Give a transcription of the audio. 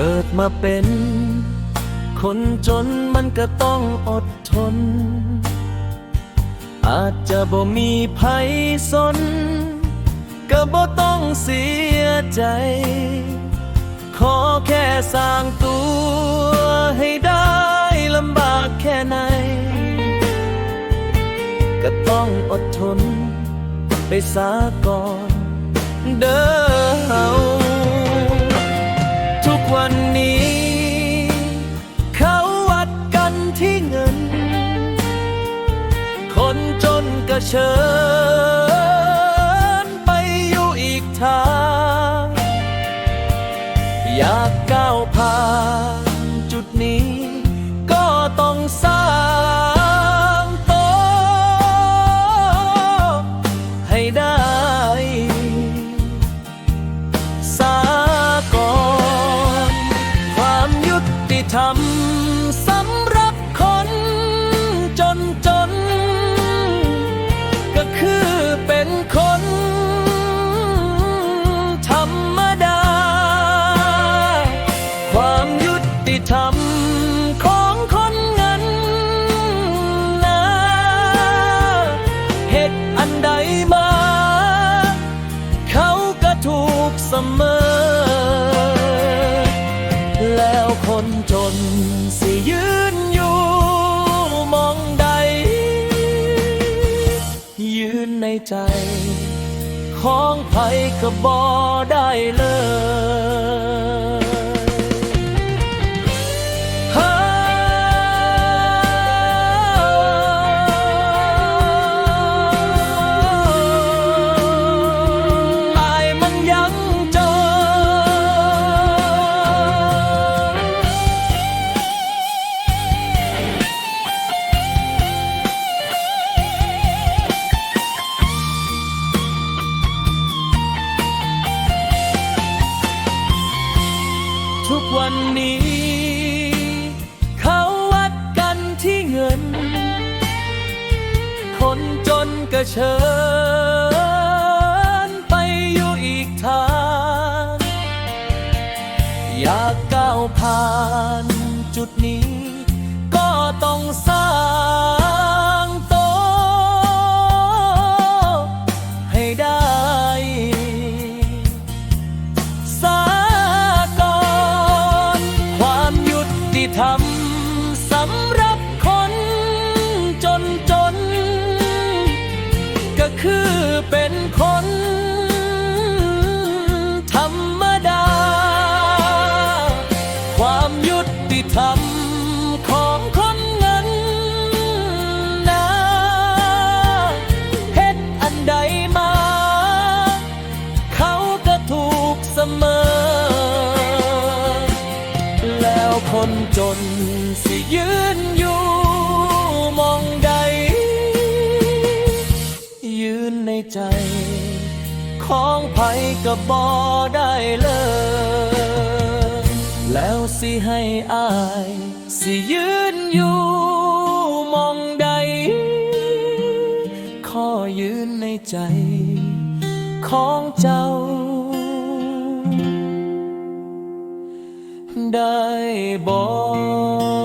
กิดมาเป็น คนจนมันก็ต้องอดทน อาจจะบ่มีภัยสน ก็บ่ต้องเสียใจ ขอแค่สร้างตัวให้ได้ลำบากแค่ไหน ก็ต้องอดทนไปสาก่อนเด้อ น เสมอ แล้วคนจนสิยืนอยู่มองใด ยืนในใจ ของไผก็บอได้เลย วันนี้ เขาวัดกันที่เงิน คนจนก็เชิญไปอยู่อีกทาง อยากก้าวผ่านจุดนี้ ก็ต้องสร้าง มอ แล้วคนจนสิยืนอยู่มองใด ยืนในใจ ของไผก็บอได้เลย แล้วสิให้อาย สิยืนอยู่มองใด ขอยืนในใจของเจ้า ได้บอก